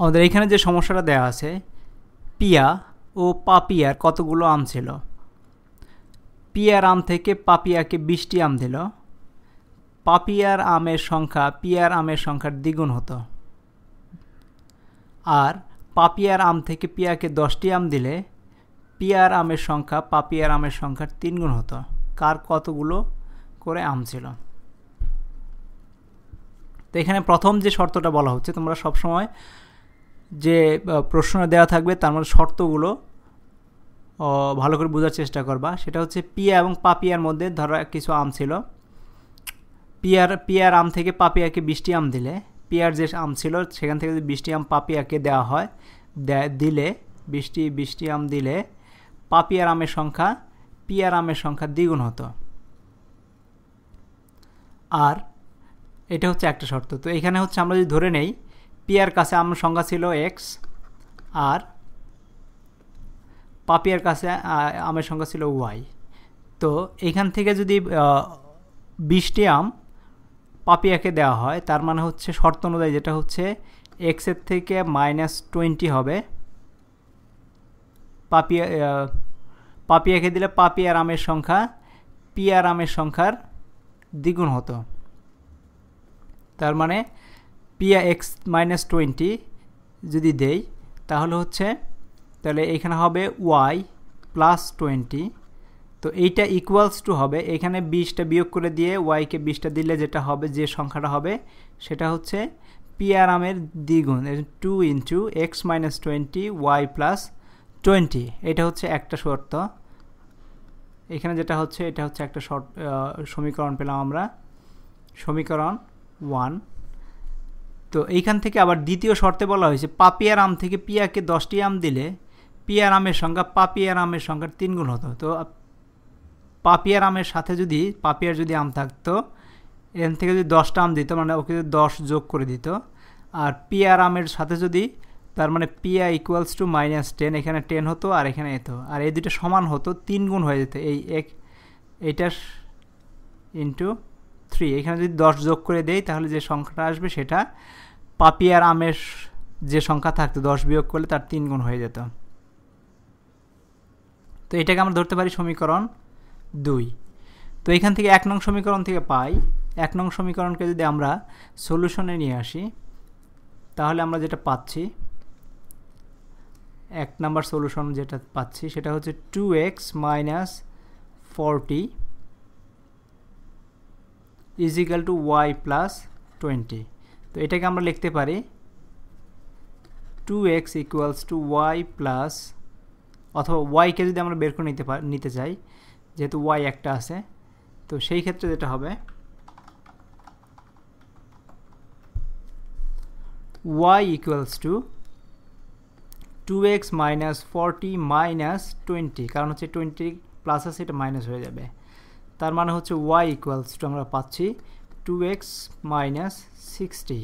আমাদের এখানে যে সমস্যাটা দেওয়া আছে, পিয়া ও পাপিয়ার কতগুলো আম ছিল? পিয়ার আম থেকে পাপিয়াকে বিশটি আম দিল। পাপিয়ার আমের সংখ্যা পিয়ার আমের সংখ্যার দ্বিগুণ হতো। আর পাপিয়ার আম থেকে পিয়াকে দশটি আম দিলে, পিয়ার আমের সংখ্যা পাপিয়ার আমের সংখ্যার তিনগুণ হতো। কার কতগুলো করে আম ছিল? তো এখানে প্রথম যে শর্তটা বলা হচ্ছে, তোমরা সবসময় যে প্রশ্ন দেওয়া থাকবে, তার মধ্যে শর্তগুলো ভালো করে বোঝার চেষ্টা করবা। সেটা হচ্ছে পিয়া এবং পাপিয়ার মধ্যে ধরো কিছু আম ছিল। পিয়ার পিয়ার আম থেকে পাপিয়াকে বৃষ্টি আম দিলে, পিয়ার যে আম ছিল, সেখান থেকে যদি বৃষ্টি আম পাপিয়াকে দেওয়া হয় দিলে, বৃষ্টি বৃষ্টি আম দিলে, পাপিয়ার আমের সংখ্যা, পিয়ার আমের সংখ্যা দ্বিগুণ হতো। আর, এটা হচ্ছে একটা শর্ত। তো এখানে হচ্ছে আমরা যদি ধরে নেই পিয়ার কাছে আমার সংখ্যা ছিল এক্স আর পাপিয়ার কাছে আমের সংখ্যা ছিল ওয়াই তো এখান থেকে যদি বিশটি আম পাপিয়াকে দেওয়া হয়, তার মানে হচ্ছে শর্ত অনুযায়ী যেটা হচ্ছে এক্সের থেকে মাইনাস টোয়েন্টি হবে। পাপিয়া পাপিয়াকে দিলে পাপিয়ার আমের সংখ্যা, পিয়ার আমের সংখ্যার দ্বিগুণ হতো। তার মানে পিয়া এক্স মাইনাস টোয়েন্টি যদি দেই, তাহলে হচ্ছে, তাহলে এখানে হবে ওয়াই প্লাস টোয়েন্টি তো এইটা ইকুয়ালস টু হবে, এখানে বিশটা বিয়োগ করে দিয়ে ওয়াইকে বিশটা দিলে যেটা হবে, যে সংখ্যাটা হবে, সেটা হচ্ছে পিয়ার আমের দ্বিগুণ two into x minus twenty y plus twenty এটা হচ্ছে একটা শর্ত। এখানে যেটা হচ্ছে, এটা হচ্ছে একটা শর্ট সমীকরণ পেলাম আমরা। সমীকরণ ওয়ান তো এইখান থেকে আবার দ্বিতীয় শর্তে বলা হয়েছে, পাপিয়ার আম থেকে পিয়াকে দশটি আম দিলে পিয়ার আমের সংখ্যা পাপিয়ার আমের সংখ্যার তিনগুণ হতো। তো পাপিয়ার আমের সাথে যদি, পাপিয়ার যদি আম থাকতো এখান থেকে যদি দশটা আম দিত মানে ওকে যদি দশ যোগ করে দিত, আর পিয়ার আমের সাথে যদি, তার মানে Pia equals to minus ten এখানে টেন হতো আর এখানে এতো। আর এই দুটো সমান হতো, তিন গুণ হয়ে যেত। এই এক, এইটার ইন্টু থ্রি এখানে যদি দশ যোগ করে দেই, তাহলে যে সংখ্যাটা আসবে সেটা পাপিয়ার আমের যে সংখ্যা থাকতো, দশ বিয়োগ করলে তার তিন গুণ হয়ে যেত। তো এটাকে আমরা ধরতে পারি সমীকরণ দুই। তো এখান থেকে এক নং সমীকরণ থেকে পাই। এক নং সমীকরণকে যদি আমরা সলিউশনে নিয়ে আসি, তাহলে আমরা যেটা পাচ্ছি, এক নাম্বার সলিউশন যেটা পাচ্ছি সেটা হচ্ছে two x minus forty equal to y plus twenty তো এটাকে আমরা লিখতে পারি two x equals to y plus অথবা ওয়াইকে যদি আমরা বের করে নিতে নিতে চাই, যেহেতু ওয়াই একটা আছে, তো সেই ক্ষেত্রে যেটা হবে y equals to two x minus forty minus twenty কারণ হচ্ছে টোয়েন্টি প্লাস আছে, এটা মাইনাস হয়ে যাবে। তার মানে হচ্ছে ওয়াই ইকুয়ালস টু আমরা পাচ্ছি টু এক্স মাইনাস সিক্সটি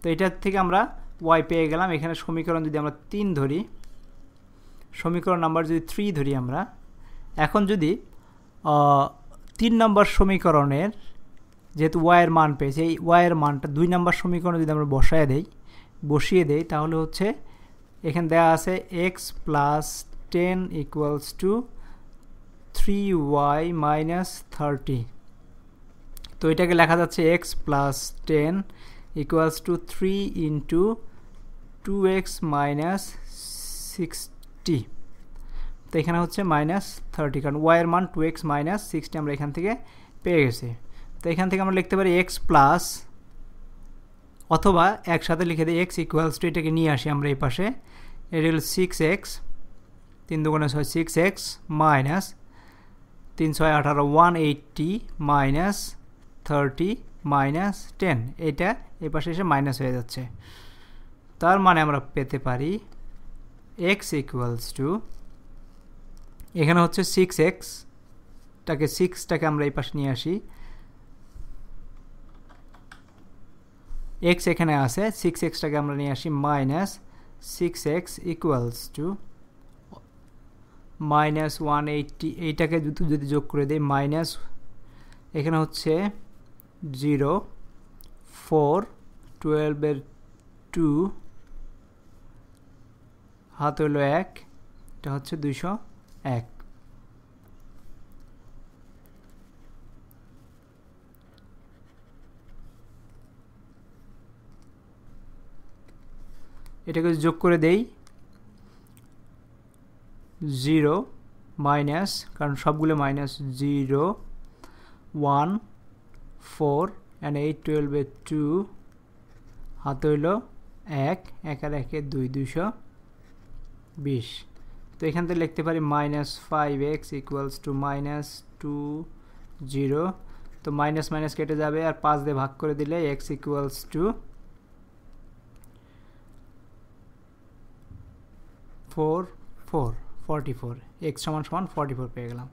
তো এটার থেকে আমরা ওয়াই পেয়ে গেলাম। এখানে সমীকরণ যদি আমরা তিন ধরি, সমীকরণ নাম্বার যদি থ্রি ধরি আমরা, এখন যদি তিন নম্বর সমীকরণের যেহেতু ওয়াইয়ের মান পেয়েছি, এই ওয়াইয়ের মানটা দুই নম্বর সমীকরণে যদি আমরা বসায় দেই, বসিয়ে দেই, তাহলে হচ্ছে এখানে দেওয়া আছে x plus ten equals to three y minus thirty তো এটাকে লেখা যাচ্ছে x plus ten equals to three into two x minus sixty তো এখানে হচ্ছে মাইনাস থার্টি কারণ ওয়াইয়ের মান টু এক্স মাইনাস সিক্সটি আমরা এখান থেকে পেয়ে গেছি। তো এখান থেকে আমরা লিখতে পারি এক্স প্লাস অথবা একসাথে লিখে দিই এক্স ইকুয়ালস টু এটাকে নিয়ে আসি আমরা এই পাশে। এটা হল সিক্স এক্স তিন দুগুণে ছয় সিক্স এক্স মাইনাস তিন ছয় আঠারো one eighty minus thirty minus ten এটা এই পাশে এসে মাইনাস হয়ে যাচ্ছে। তার মানে আমরা পেতে পারি এক্স ইকুয়ালস টু এখানে হচ্ছে সিক্স এক্সটাকে সিক্সটাকে আমরা এই পাশে নিয়ে আসি। এক্স এখানে আছে সিক্স এক্সটাকে আমরা নিয়ে আসি minus six x equals to minus one eighty এইটাকে যদি যোগ করে দিই মাইনাস এখানে হচ্ছে জিরো, ফোর, টুয়েলভের টু, হাত হলো এক, এটা হচ্ছে দুইশো এক। এটাকে যোগ করে দেই, জিরো মাইনাস, কারণ সবগুলো minus zero, one four and eight টুয়েলভে টু হাত হইল এক এক আর একে দুই দুশো বিশ। তো এখান থেকে লিখতে পারি minus five x equals to minus two zero তো মাইনাস মাইনাস কেটে যাবে আর পাঁচ দিয়ে ভাগ করে দিলে x equals to four four forty four x সমান সমান ফর্টি ফোর পেয়ে গেলাম।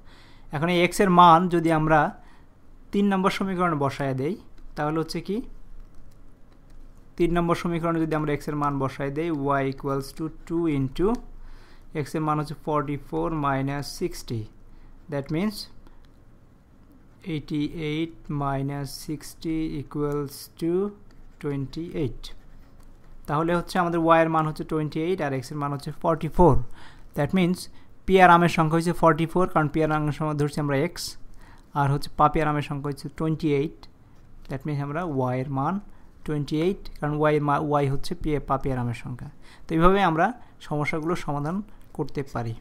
এখন এই এক্সের মান যদি আমরা তিন নম্বর সমীকরণে বসায় দেই, তাহলে হচ্ছে কি? তিন নম্বর সমীকরণে যদি আমরা এক্সের মান বসায় দেই y equals to two into এক্সের মান হচ্ছে forty four minus sixty that means eighty eight minus sixty equals to twenty eight তাহলে হচ্ছে আমাদের ওয়াইয়ের মান হচ্ছে টোয়েন্টি এইট আর এক্সের মান হচ্ছে ফর্টি ফোর দ্যাট মিন্স পিয়ার আমের সংখ্যা হচ্ছে ফর্টি ফোর কারণ পিয়ার আমের সংখ্যা ধরছি আমরা এক্স আর হচ্ছে পাপি আরামের সংখ্যা হচ্ছে টোয়েন্টি এইট দ্যাট মিনস আমরা ওয়াইয়ের মান টোয়েন্টি এইট কারণ ওয়াই ওয়াই হচ্ছে পাপিয়ার আমের সংখ্যা। তো এইভাবে আমরা সমস্যাগুলোর সমাধান করতে পারি।